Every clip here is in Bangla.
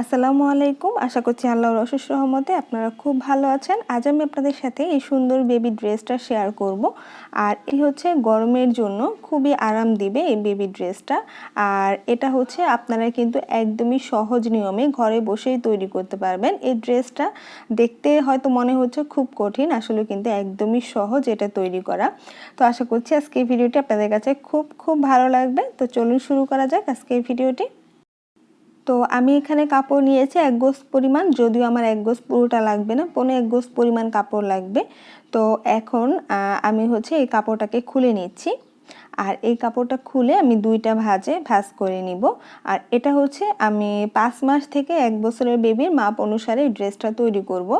আসসালামু আলাইকুম। আশা করছি আল্লাহর অশেষ রহমতে আপনারা খুব ভালো আছেন। আজ আমি আপনাদের সাথে এই সুন্দর বেবি ড্রেসটা শেয়ার করব। আর এটি হচ্ছে গরমের জন্য খুবই আরাম দিবে এই বেবি ড্রেসটা। আর এটা হচ্ছে আপনারা কিন্তু একদমই সহজ নিয়মে ঘরে বসেই তৈরি করতে পারবেন। এই ড্রেসটা দেখতে হয়তো মনে হচ্ছে খুব কঠিন, আসলে কিন্তু একদমই সহজ এটা তৈরি করা। তো আশা করছি আজকে এই ভিডিওটি আপনাদের কাছে খুব খুব ভালো লাগবে। তো চলুন শুরু করা যাক আজকে এই ভিডিওটি। তো আমি এখানে কাপড় নিয়েছি এক গোস পরিমাণ, যদিও আমার এক গোস পুরোটা লাগবে না, পনেরো এক গোস পরিমাণ কাপড় লাগবে। তো এখন আমি হচ্ছে এই কাপড়টাকে খুলে নিচ্ছি। আর এই কাপড়টা খুলে আমি দুইটা ভাজে ভাজ করে নিব। আর এটা হচ্ছে আমি পাঁচ মাস থেকে এক বছরের বেবির মাপ অনুসারে ড্রেসটা তৈরি করব।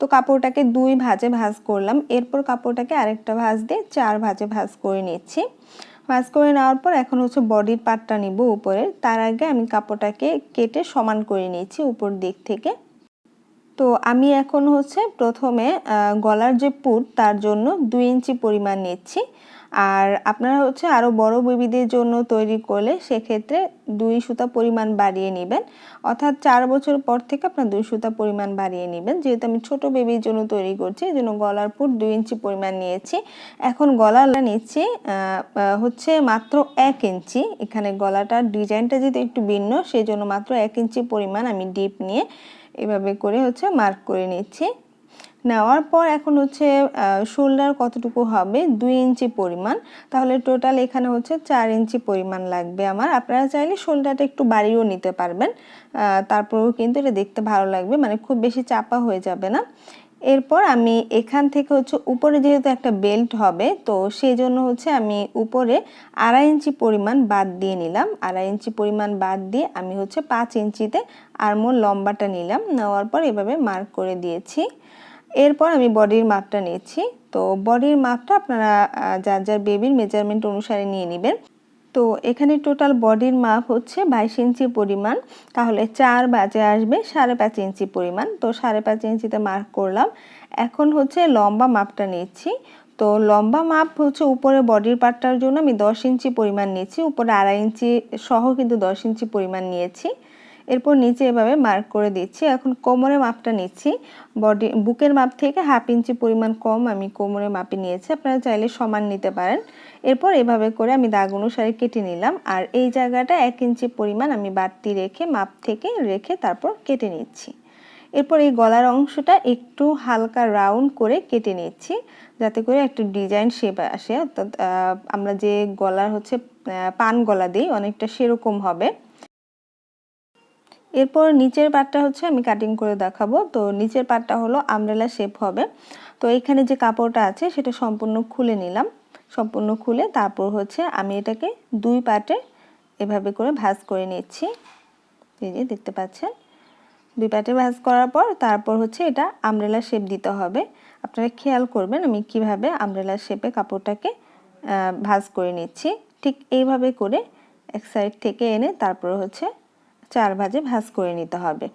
তো কাপড়টাকে দুই ভাজে ভাজ করলাম। এরপর কাপড়টাকে আরেকটা ভাজ দিয়ে চার ভাজে ভাজ করে নিচ্ছি। ভাজ করে নেওয়ার পর এখন হচ্ছে বডির পার্টটা নিব উপরের তার আগে আমি কাপড়টাকে কেটে সমান করে নিয়েছি উপর দিক থেকে। তো আমি এখন হচ্ছে প্রথমে গলার যে পুট, তার জন্য দুই ইঞ্চি পরিমাণ নিচ্ছি। আর আপনারা হচ্ছে আরও বড় বেবিদের জন্য তৈরি করলে সেক্ষেত্রে দুই সুতা পরিমাণ বাড়িয়ে নেবেন। অর্থাৎ চার বছর পর থেকে আপনার দুই সুতা পরিমাণ বাড়িয়ে নেবেন। যেহেতু আমি ছোট বেবির জন্য তৈরি করছি এই জন্য গলার পুট দুই ইঞ্চি পরিমাণ নিয়েছি। এখন গলাটা নিচ্ছি হচ্ছে মাত্র এক ইঞ্চি। এখানে গলাটার ডিজাইনটা যেহেতু একটু ভিন্ন সেই জন্য মাত্র এক ইঞ্চি পরিমাণ আমি ডিপ নিয়ে এভাবে করে হচ্ছে মার্ক করে নিচ্ছি। নেওয়ার পর এখন হচ্ছে শোল্ডার কতটুকু হবে? দুই ইঞ্চি পরিমাণ। তাহলে টোটাল এখানে হচ্ছে চার ইঞ্চি পরিমাণ লাগবে আমার। আপনারা চাইলে শোল্ডারটা একটু বাড়িয়েও নিতে পারবেন। তারপরেও কিন্তু এটা দেখতে ভালো লাগবে। মানে খুব বেশি চাপা হয়ে যাবে না। এরপর আমি এখান থেকে হচ্ছে উপরে যেহেতু একটা বেল্ট হবে, তো সেই জন্য হচ্ছে আমি উপরে আড়াই ইঞ্চি পরিমাণ বাদ দিয়ে নিলাম। আড়াই ইঞ্চি পরিমাণ বাদ দিয়ে আমি হচ্ছে পাঁচ ইঞ্চিতে আরমোর লম্বাটা নিলাম। নেওয়ার পর এভাবে মার্ক করে দিয়েছি। এরপর আমি বডির মাপটা নিয়েছি তো বডির মাপটা আপনারা যার যার বেবির মেজারমেন্ট অনুসারে নিয়ে নেবেন। তো এখানে টোটাল বডির মাপ হচ্ছে বাইশ ইঞ্চি পরিমাণ। তাহলে চার বাজে আসবে সাড়ে পাঁচ ইঞ্চি পরিমাণ। তো সাড়ে পাঁচ ইঞ্চিতে মার্ক করলাম। এখন হচ্ছে লম্বা মাপটা নিচ্ছি। তো লম্বা মাপ হচ্ছে উপরে বডির পার্টটার জন্য আমি দশ ইঞ্চি পরিমাণ নিয়েছি উপরে আড়াই ইঞ্চি সহ কিন্তু দশ ইঞ্চি পরিমাণ নিয়েছি। এরপর নিচে এভাবে মার্ক করে দিচ্ছি। এখন কোমরের মাপটা নিচ্ছি। বডি বুকের মাপ থেকে হাফ ইঞ্চি পরিমাণ কম আমি কোমরের মাপে নিয়েছি। আপনারা চাইলে সমান নিতে পারেন। এরপর এভাবে করে আমি দাগ অনুসারে কেটে নিলাম। আর এই জায়গাটা এক ইঞ্চি পরিমাণ আমি বাড়তি রেখে, মাপ থেকে রেখে তারপর কেটে নিচ্ছি। এরপর এই গলার অংশটা একটু হালকা রাউন্ড করে কেটে নিচ্ছি। যাতে করে একটু ডিজাইন শেপ আসে। অর্থাৎ আমরা যে গলার হচ্ছে পান গলা দিই, অনেকটা সেরকম হবে। এরপর নিচের পাটটা হচ্ছে আমি কাটিং করে দেখাবো। তো নিচের পাটটা হলো আমরেলা শেপ হবে। তো এখানে যে কাপড়টা আছে সেটা সম্পূর্ণ খুলে নিলাম। সম্পূর্ণ খুলে তারপর হচ্ছে আমি এটাকে দুই পাটে এভাবে করে ভাজ করে নিচ্ছি। এই যে দেখতে পাচ্ছেন? দুই পাটে ভাজ করার পর তারপর হচ্ছে এটা আমরেলা শেপ দিতে হবে। আপনারা খেয়াল করবেন আমি কীভাবে আমরেলা শেপে কাপড়টাকে ভাজ করে নিচ্ছি। ঠিক এইভাবে করে এক সাইড থেকে এনে তারপর হচ্ছে চার ভাজে ভাজ করে নিতে হবে।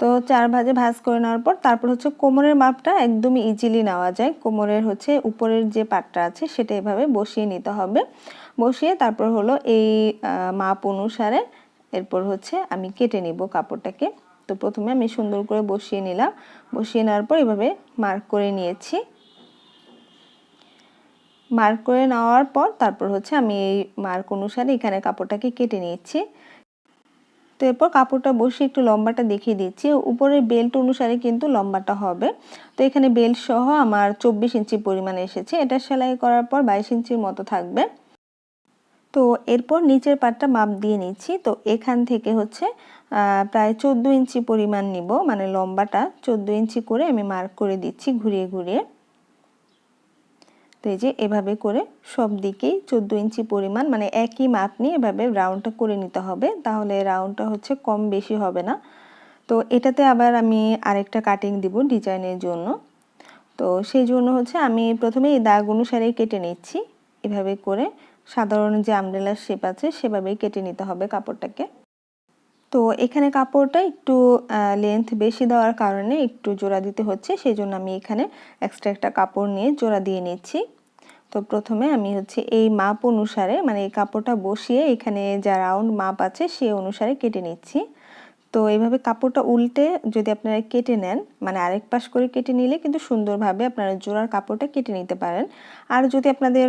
তো চার ভাজে ভাজ করে নেওয়ার পর তারপর হচ্ছে কোমরের মাপটা একদমই ইজিলি নেওয়া যায়। কোমরের হচ্ছে উপরের যে পাটটা আছে সেটা এভাবে বসিয়ে নিতে হবে। বসিয়ে তারপর হলো এই মাপ অনুসারে এরপর হচ্ছে আমি কেটে নিব কাপড়টাকে। তো প্রথমে আমি সুন্দর করে বসিয়ে নিলাম। বসিয়ে নেওয়ার পর এভাবে মার্ক করে নিয়েছি। মার্ক করে নেওয়ার পর তারপর হচ্ছে আমি এই মার্ক অনুসারে এখানে কাপড়টাকে কেটে নিয়েছি। তো এরপর কাপড়টা বসে একটু লম্বাটা দেখিয়ে দিচ্ছি। উপরের বেল্ট অনুসারে কিন্তু লম্বাটা হবে। তো এখানে বেল্ট সহ আমার চব্বিশ ইঞ্চি পরিমাণে এসেছে। এটা সেলাই করার পর বাইশ ইঞ্চির মতো থাকবে। তো এরপর নিচের পাটটা মাপ দিয়ে নিচ্ছি। তো এখান থেকে হচ্ছে প্রায় চোদ্দ ইঞ্চি পরিমাণ নিব। মানে লম্বাটা চোদ্দ ইঞ্চি করে আমি মার্ক করে দিচ্ছি ঘুরিয়ে ঘুরিয়ে। তো যে এভাবে করে সব দিকেই চোদ্দ ইঞ্চি পরিমাণ মানে একই মাপ নিয়ে এভাবে রাউন্ডটা করে নিতে হবে। তাহলে রাউন্ডটা হচ্ছে কম বেশি হবে না। তো এটাতে আবার আমি আরেকটা কাটিং দিব ডিজাইনের জন্য। তো সেই জন্য হচ্ছে আমি প্রথমে এই দাগ অনুসারে কেটে নিচ্ছি। এভাবে করে সাধারণ যে আমরেলার শেপ আছে, সেভাবেই কেটে নিতে হবে কাপড়টাকে। তো এখানে কাপড়টা একটু লেন্থ বেশি দেওয়ার কারণে একটু জোড়া দিতে হচ্ছে। সেই জন্য আমি এখানে এক্সট্রা একটা কাপড় নিয়ে জোড়া দিয়ে নিচ্ছি। তো প্রথমে আমি হচ্ছে এই মাপ অনুসারে মানে এই কাপড়টা বসিয়ে এখানে যা রাউন্ড মাপ আছে সে অনুসারে কেটে নিচ্ছি। তো এইভাবে কাপড়টা উল্টে যদি আপনারা কেটে নেন মানে আরেক পাশ করে কেটে নিলে কিন্তু সুন্দরভাবে আপনারা জোড়ার কাপড়টা কেটে নিতে পারেন। আর যদি আপনাদের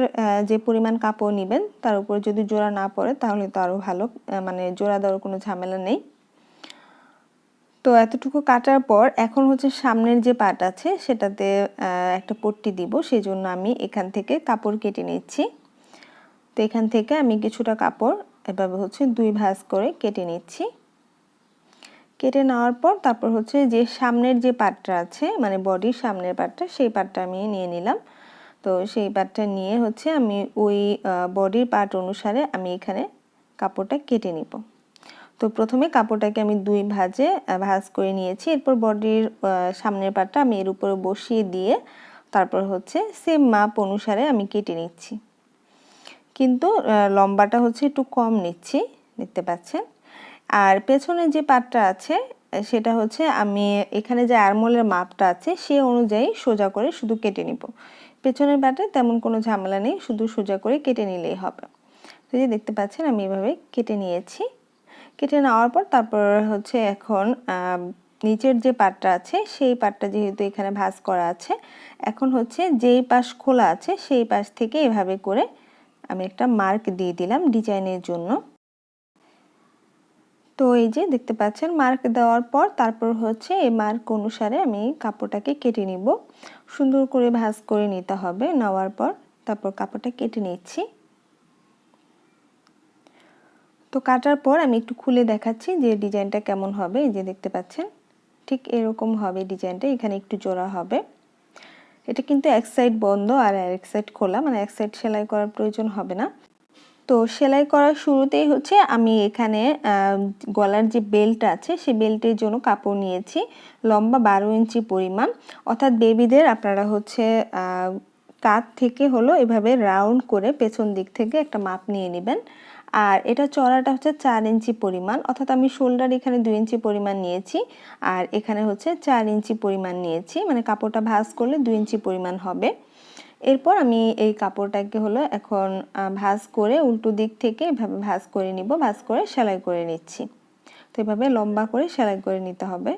যে পরিমাণ কাপড় নেবেন, তার উপর যদি জোড়া না পড়ে, তাহলে তো আরও ভালো মানে জোড়া দেওয়ার কোনো ঝামেলা নেই। তো এতটুকু কাটার পর এখন হচ্ছে সামনের যে পাট আছে সেটাতে একটা পট্টি দিব। সেই জন্য আমি এখান থেকে কাপড় কেটে নিচ্ছি। তো এখান থেকে আমি কিছুটা কাপড় এভাবে হচ্ছে দুই ভাঁজ করে কেটে নিচ্ছি। কেটে নেওয়ার পর তারপর হচ্ছে যে সামনের যে পাটটা আছে মানে বডির সামনের পাটটা, সেই পাটটা আমি নিয়ে নিলাম। তো সেই পাটটা নিয়ে হচ্ছে আমি ওই বডির পাট অনুসারে আমি এখানে কাপড়টা কেটে নিব। তো প্রথমে কাপড়টাকে আমি দুই ভাজে ভাজ করে নিয়েছি। এরপর বডির সামনের পাটটা আমি এর উপরে বসিয়ে দিয়ে তারপর হচ্ছে সেম মাপ অনুসারে আমি কেটে নিচ্ছি। কিন্তু লম্বাটা হচ্ছে একটু কম নিচ্ছি, দেখতে পাচ্ছেন। আর পেছনে যে পাটটা আছে সেটা হচ্ছে আমি এখানে যে আরমোলের মাপটা আছে, সে অনুযায়ী সোজা করে শুধু কেটে নিব। পেছনের পাটে তেমন কোনো ঝামেলা নেই, শুধু সোজা করে কেটে নিলেই হবে। তো যে দেখতে পাচ্ছেন, আমি এভাবে কেটে নিয়েছি। কেটে নেওয়ার পর তারপর হচ্ছে এখন নিচের যে পাটটা আছে, সেই পাটটা যেহেতু এখানে ভাঁজ করা আছে, এখন হচ্ছে যেই পাশ খোলা আছে, সেই পাশ থেকে এভাবে করে আমি একটা মার্ক দিয়ে দিলাম ডিজাইনের জন্য। তো এই যে দেখতে পাচ্ছেন, মার্ক দেওয়ার পর তারপর হচ্ছে এই মার্ক অনুসারে আমি কাপড়টাকে কেটে নিব। সুন্দর করে ভাঁজ করে নিতে হবে, নেওয়ার পর তারপর কাপড়টা কেটে নিচ্ছি। তো কাটার পর আমি একটু খুলে দেখাচ্ছি যে ডিজাইনটা কেমন হবে, এই যে দেখতে পাচ্ছেন। ঠিক এরকম হবে ডিজাইনটা, এখানে একটু জোড়া হবে। এটা কিন্তু এক সাইড বন্ধ আর এক সাইড খোলা মানে এক সাইড সেলাই করার প্রয়োজন হবে না। তো সেলাই করার শুরুতেই হচ্ছে আমি এখানে গলার যে বেল্ট আছে সেই বেল্টের জন্য কাপড় নিয়েছি, লম্বা বারো ইঞ্চি পরিমাণ। অর্থাৎ বেবিদের আপনারা হচ্ছে কাত থেকে হলো এভাবে রাউন্ড করে পেছন দিক থেকে একটা মাপ নিয়ে নেবেন। আর এটা চড়াটা হচ্ছে চার ইঞ্চি পরিমাণ, অর্থাৎ আমি শোল্ডার এখানে দুই ইঞ্চি পরিমাণ নিয়েছি, আর এখানে হচ্ছে চার ইঞ্চি পরিমাণ নিয়েছি মানে কাপড়টা ভাঁজ করলে দুই ইঞ্চি পরিমাণ হবে। এরপর আমি এই কাপড়টাকে হলো এখন ভাঁজ করে উল্টো দিক থেকে এভাবে ভাঁজ করে নিব, ভাঁজ করে সেলাই করে নিচ্ছি। তো এভাবে লম্বা করে সেলাই করে নিতে হবে।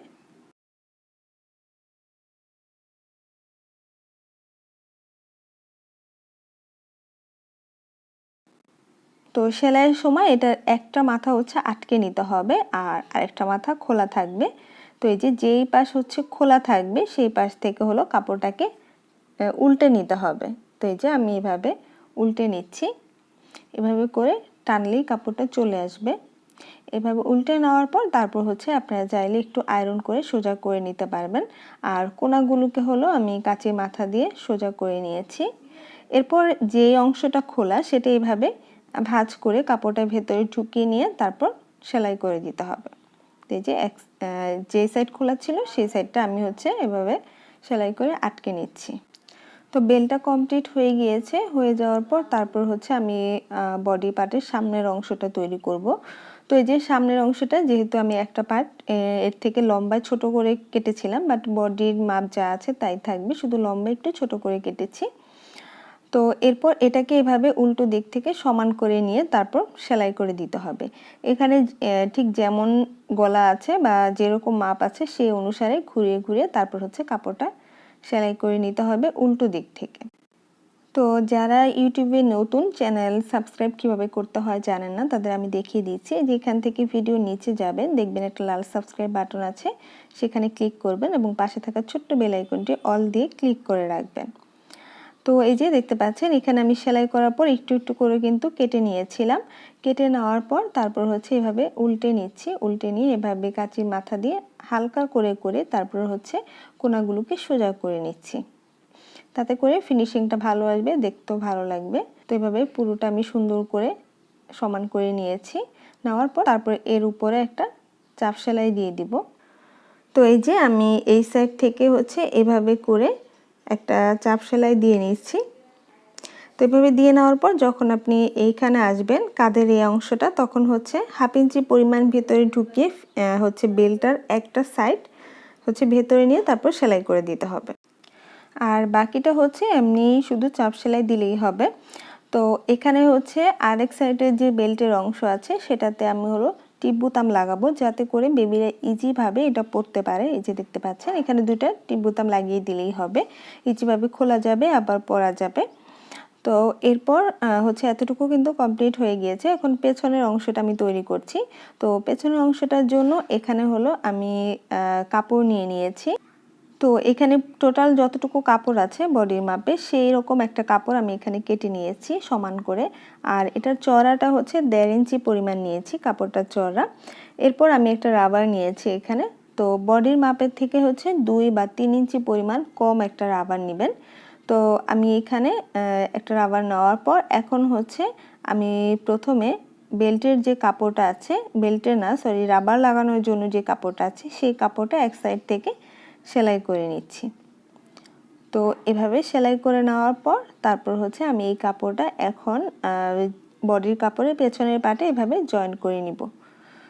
তো সেলাইয়ের সময় এটার একটা মাথা হচ্ছে আটকে নিতে হবে আর আরেকটা মাথা খোলা থাকবে। তো এই যে যেই পাশ হচ্ছে খোলা থাকবে, সেই পাশ থেকে হলো কাপড়টাকে উল্টে নিতে হবে। তো এই যে আমি এভাবে উল্টে নিচ্ছি। এভাবে করে টানলেই কাপড়টা চলে আসবে। এভাবে উল্টে নেওয়ার পর তারপর হচ্ছে আপনারা চাইলে একটু আয়রন করে সোজা করে নিতে পারবেন। আর কোনাগুলোকে হলো আমি কাঁচি মাথা দিয়ে সোজা করে নিয়েছি। এরপর যে অংশটা খোলা সেটা এইভাবে ভাঁজ করে কাপড়টা ভেতরে ঢুকিয়ে নিয়ে তারপর সেলাই করে দিতে হবে। তো এই যে যে সাইড খোলা ছিল সেই সাইডটা আমি হচ্ছে এভাবে সেলাই করে আটকে নিচ্ছি। তো বেলটা কমপ্লিট হয়ে গিয়েছে, হয়ে যাওয়ার পর তারপর হচ্ছে আমি বডি পার্টের সামনের অংশটা তৈরি করব। তো এই যে সামনের অংশটা যেহেতু আমি একটা পার্ট এর থেকে লম্বায় ছোট করে কেটেছিলাম বাট বডির মাপ যা আছে তাই থাকবে। শুধু লম্বা একটু ছোট করে কেটেছি। তো এরপর এটাকে এভাবে উল্টো দিক থেকে সমান করে নিয়ে তারপর সেলাই করে দিতে হবে। এখানে ঠিক যেমন গলা আছে বা যেরকম মাপ আছে সেই অনুসারে ঘুরিয়ে ঘুরিয়ে তারপর হচ্ছে কাপড়টা সেলাই করে নিতে হবে উল্টো দিক থেকে। তো যারা ইউটিউবে নতুন চ্যানেল সাবস্ক্রাইব কীভাবে করতে হয় জানেন না, তাদের আমি দেখিয়ে দিচ্ছি। যেখান থেকে ভিডিও নিচে যাবেন, দেখবেন একটা লাল সাবস্ক্রাইব বাটন আছে, সেখানে ক্লিক করবেন এবং পাশে থাকা ছোট্ট বেল আইকনটি অল দিয়ে ক্লিক করে রাখবেন। তো এই যে দেখতে পাচ্ছেন, এখানে আমি সেলাই করার পর একটু একটু করে কিন্তু কেটে নিয়েছিলাম। কেটে নেওয়ার পর তারপর হচ্ছে এভাবে উল্টে নিচ্ছি। উল্টে নিয়ে এভাবে কাঁচির মাথা দিয়ে হালকা করে করে তারপর হচ্ছে কোনাগুলোকে সোজা করে নিচ্ছি। তাতে করে ফিনিশিংটা ভালো আসবে, দেখতেও ভালো লাগবে। তো এভাবে পুরোটা আমি সুন্দর করে সমান করে নিয়েছি। নেওয়ার পর তারপর এর উপরে একটা চাপ সেলাই দিয়ে দিব। তো এই যে আমি এই সাইড থেকে হচ্ছে এভাবে করে একটা চাপ সেলাই দিয়ে নিচ্ছি তো এভাবে দিয়ে নেওয়ার পর যখন আপনি এইখানে আসবেন কাদের এই অংশটা, তখন হচ্ছে হাফ ইঞ্চি পরিমাণ ভেতরে ঢুকিয়ে হচ্ছে বেলটার একটা সাইড হচ্ছে ভেতরে নিয়ে তারপর সেলাই করে দিতে হবে। আর বাকিটা হচ্ছে এমনি শুধু চাপ সেলাই দিলেই হবে। তো এখানে হচ্ছে আরেক সাইডের যে বেল্টের অংশ আছে, সেটাতে আমি হলো টিপ বোতাম লাগাবো যাতে করে বেবিরা ইজিভাবে এটা পড়তে পারে। এই যে দেখতে পাচ্ছেন, এখানে দুইটা টিপ বোতাম লাগিয়ে দিলেই হবে। ইজিভাবে খোলা যাবে, আবার পরা যাবে। তো এরপর হচ্ছে এতটুকু কিন্তু কমপ্লিট হয়ে গিয়েছে। এখন পেছনের অংশটা আমি তৈরি করছি। তো পেছনের অংশটার জন্য এখানে হলো আমি কাপড় নিয়ে নিয়েছি। তো এখানে টোটাল যতটুকু কাপড় আছে বডির মাপে সেই রকম একটা কাপড় আমি এখানে কেটে নিয়েছি সমান করে। আর এটার চড়াটা হচ্ছে দেড় ইঞ্চি পরিমাণ নিয়েছি কাপড়টার চড়া। এরপর আমি একটা রাবার নিয়েছি এখানে। তো বডির মাপের থেকে হচ্ছে দুই বা তিন ইঞ্চি পরিমাণ কম একটা রাবার নেবেন। তো আমি এখানে একটা রাবার নেওয়ার পর এখন হচ্ছে আমি প্রথমে বেল্টের যে কাপড়টা আছে বেল্টের না সরি রাবার লাগানোর জন্য যে কাপড়টা আছে, সেই কাপড়টা এক সাইড থেকে সেলাই করে নিচ্ছি। তো এভাবে সেলাই করে নেওয়ার পর তারপর হচ্ছে আমি এই কাপড়টা এখন বডির কাপড়ের পেছনের পাটে এভাবে জয়েন করে নিব।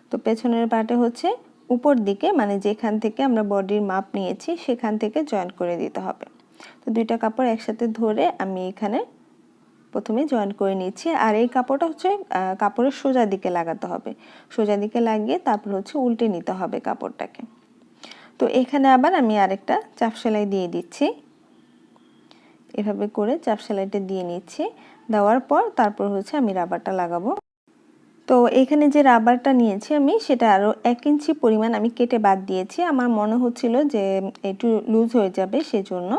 তো পেছনের পাটে হচ্ছে উপর দিকে মানে যেখান থেকে আমরা বডির মাপ নিয়েছি, সেখান থেকে জয়েন করে দিতে হবে। তো দুইটা কাপড় একসাথে ধরে আমি এখানে প্রথমে জয়েন করে নিচ্ছি। আর এই কাপড়টা হচ্ছে কাপড়ের সোজা দিকে লাগাতে হবে। সোজা দিকে লাগিয়ে তারপর হচ্ছে উল্টে নিতে হবে কাপড়টাকে। তো এখানে আবার আমি আরেকটা চাপ সেলাই দিয়ে দিচ্ছি। এভাবে করে চাপ সেলাইটা দিয়ে নিচ্ছি। দেওয়ার পর তারপর হচ্ছে আমি রাবারটা লাগাবো। তো এখানে যে রাবারটা নিয়েছি আমি, সেটা আরও এক ইঞ্চি পরিমাণ আমি কেটে বাদ দিয়েছি। আমার মনে হচ্ছিল যে একটু লুজ হয়ে যাবে সেজন্য।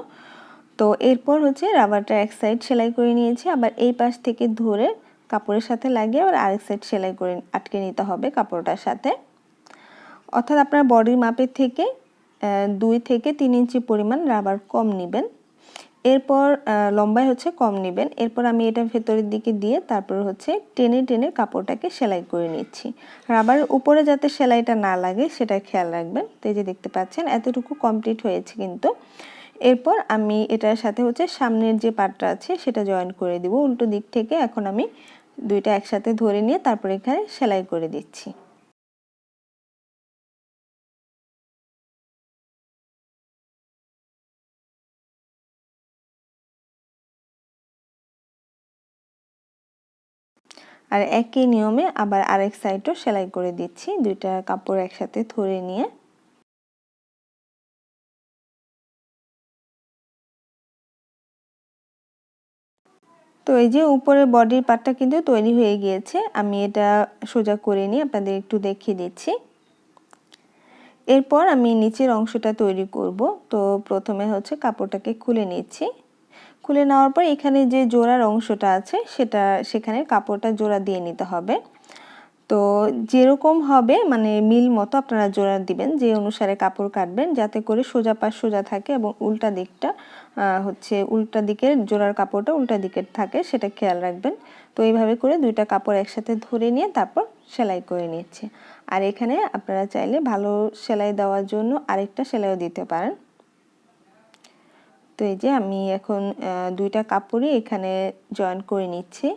তো এরপর হচ্ছে রাবারটা এক সাইড সেলাই করে নিয়েছি। আবার এই পাশ থেকে ধরে কাপড়ের সাথে লাগিয়ে আবার আরেক সাইড সেলাই করে আটকে নিতে হবে কাপড়টার সাথে। অর্থাৎ আপনার বডির মাপের থেকে দুই থেকে তিন ইঞ্চি পরিমাণ রাবার কম নেবেন। এরপর লম্বায় হচ্ছে কম নেবেন। এরপর আমি এটা ভেতরের দিকে দিয়ে তারপর হচ্ছে টেনে টেনে কাপড়টাকে সেলাই করে নিচ্ছি। রাবারের উপরে যাতে সেলাইটা না লাগে, সেটা খেয়াল রাখবেন। তো এই যে দেখতে পাচ্ছেন, এতটুকু কমপ্লিট হয়েছে কিন্তু। এরপর আমি এটার সাথে হচ্ছে সামনের যে পাটটা আছে, সেটা জয়েন করে দিব। উল্টো দিক থেকে এখন আমি দুইটা একসাথে ধরে নিয়ে তারপর এখানে সেলাই করে দিচ্ছি। আর একই নিয়মে আবার আরেক সাইডও সেলাই করে দিচ্ছি। দুইটা কাপড় একসাথে ধরে নিয়ে। তো এই যে উপরের বডির পার্টটা কিন্তু তৈরি হয়ে গিয়েছে। আমি এটা সোজা করে নিয়ে আপনাদের একটু দেখিয়ে দিচ্ছি। এরপর আমি নিচের অংশটা তৈরি করব। তো প্রথমে হচ্ছে কাপড়টাকে খুলে নিচ্ছি। খুলে নেওয়ার পর এখানে যে জোড়ার অংশটা আছে, সেটা, সেখানে কাপড়টা জোড়া দিয়ে নিতে হবে। তো যেরকম হবে মানে মিল মতো আপনারা জোড়া দিবেন, যে অনুসারে কাপড় কাটবেন, যাতে করে সোজা পাশ সোজা থাকে এবং উল্টা দিকটা হচ্ছে উল্টা দিকের জোড়ার কাপড়টা উল্টা দিকের থাকে, সেটা খেয়াল রাখবেন। তো এইভাবে করে দুইটা কাপড় একসাথে ধরে নিয়ে তারপর সেলাই করে নিচ্ছে। আর এখানে আপনারা চাইলে ভালো সেলাই দেওয়ার জন্য আরেকটা সেলাইও দিতে পারেন। তো এই যে আমি এখন দুইটা কাপড়ই এখানে জয়েন করে নিচ্ছি।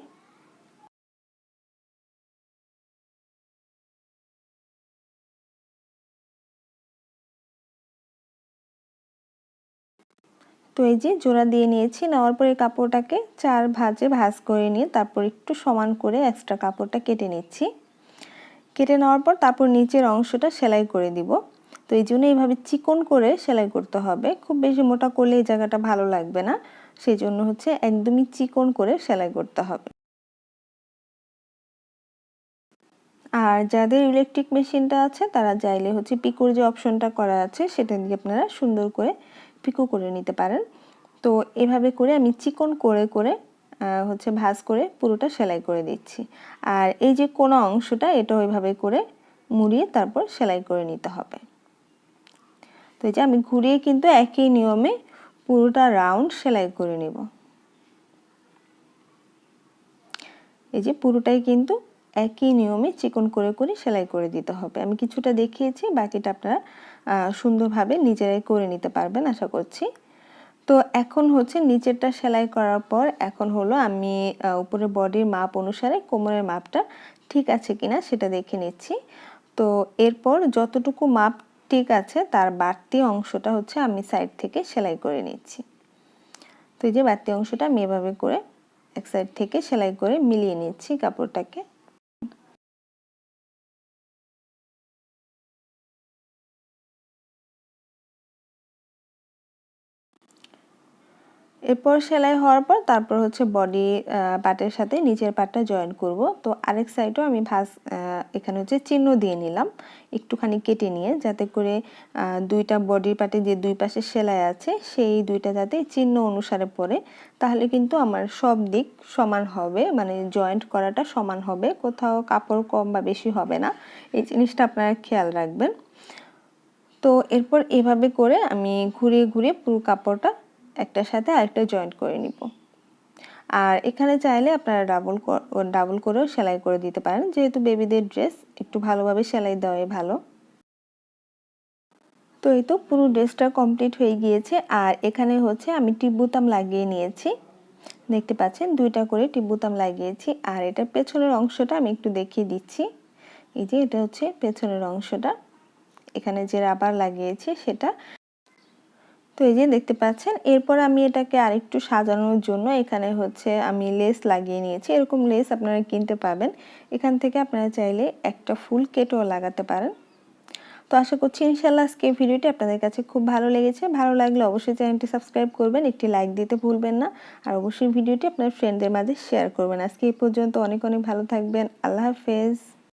তো এই যে জোড়া দিয়ে নিয়েছি, নেওয়ার পরে কাপড়টাকে চার ভাজে ভাজ করে নিয়ে তারপর একটু সমান করে এক্সট্রা কাপড়টা কেটে নিচ্ছি। কেটে নেওয়ার পর তারপর নিচের অংশটা সেলাই করে দিব। তো এই জন্য এইভাবে চিকন করে সেলাই করতে হবে। খুব বেশি মোটা করলে এই জায়গাটা ভালো লাগবে না। সেই জন্য হচ্ছে একদমই চিকন করে সেলাই করতে হবে। আর যাদের ইলেকট্রিক মেশিনটা আছে, তারা চাইলে হচ্ছে পিকোর যে অপশনটা করা আছে, সেটা দিয়ে আপনারা সুন্দর করে পিকো করে নিতে পারেন। তো এভাবে করে আমি চিকন করে করে হচ্ছে ভাজ করে পুরোটা সেলাই করে দিচ্ছি। আর এই যে কোনো অংশটা, এটা ওইভাবে করে মুড়িয়ে তারপর সেলাই করে নিতে হবে। তো এই যে আমি ঘুরিয়ে কিন্তু একই নিয়মে পুরোটা রাউন্ড সেলাই করে নিব। এই যে পুরোটাই কিন্তু একই নিয়মে চিকন করে করে সেলাই করে দিতে হবে। আমি কিছুটা দেখিয়েছি, বাকিটা আপনারা সুন্দরভাবে নিজেরাই করে নিতে পারবেন, আশা করছি। তো এখন হচ্ছে নিচেরটা সেলাই করার পর এখন হলো আমি উপরে বডির মাপ অনুসারে কোমরের মাপটা ঠিক আছে কিনা সেটা দেখে নিচ্ছি। তো এরপর যতটুকু মাপ ঠিক আছে, তার বাড়তি অংশটা হচ্ছে আমি সাইড থেকে সেলাই করে নিচ্ছি। তো এই যে বাড়তি অংশটা আমি এভাবে করে এক সাইড থেকে সেলাই করে মিলিয়ে নিচ্ছি কাপড়টাকে। এরপর সেলাই হওয়ার পর তারপর হচ্ছে বডি পার্টের সাথে নিচের পার্টটা জয়েন করব। তো আরেক সাইডও আমি ভাঁজ এখানে হচ্ছে চিহ্ন দিয়ে নিলাম। একটুখানি কেটে নিয়ে যাতে করে দুইটা বডির পার্টে যে দুই পাশে সেলাই আছে, সেই দুইটা যাতে চিহ্ন অনুসারে পড়ে, তাহলে কিন্তু আমার সব দিক সমান হবে। মানে জয়েন্ট করাটা সমান হবে। কোথাও কাপড় কম বা বেশি হবে না। এই জিনিসটা আপনারা খেয়াল রাখবেন। তো এরপর এভাবে করে আমি ঘুরিয়ে ঘুরিয়ে পুরো কাপড়টা একটার সাথে আরেকটা জয়েন্ট করে নিব। আর এখানে চাইলে আপনারা ডাবল ডাবল করেও সেলাই করে দিতে পারেন। যেহেতু বেবিদের ড্রেস একটু ভালোভাবে সেলাই দেওয়াই ভালো। তো এই তো পুরো ড্রেসটা কমপ্লিট হয়ে গিয়েছে। আর এখানে হচ্ছে আমি টিপ বুতাম লাগিয়ে নিয়েছি। দেখতে পাচ্ছেন, দুইটা করে টিপ বুতাম লাগিয়েছি। আর এটার পেছনের অংশটা আমি একটু দেখিয়ে দিচ্ছি। এই যে এটা হচ্ছে পেছনের অংশটা। এখানে যে রাবার লাগিয়েছি, সেটা তো এই যে দেখতে পাচ্ছেন, এরপর আমি এটাকে আরেকটু সাজানোর জন্য এখানে হচ্ছে আমি লেস লাগিয়ে নিয়েছি। এরকম লেস আপনারা কিনতে পাবেন। এখান থেকে আপনারা চাইলে একটা ফুল কেটেও লাগাতে পারেন। তো আশা করছি ইনশাল্লাহ আজকে ভিডিওটি আপনাদের কাছে খুব ভালো লেগেছে। ভালো লাগলে অবশ্যই চ্যানেলটি সাবস্ক্রাইব করবেন, একটি লাইক দিতে ভুলবেন না। আর অবশ্যই ভিডিওটি আপনার ফ্রেন্ডদের মাঝে শেয়ার করবেন। আজকে এই পর্যন্ত অনেক অনেক ভালো থাকবেন। আল্লাহ হাফেজ।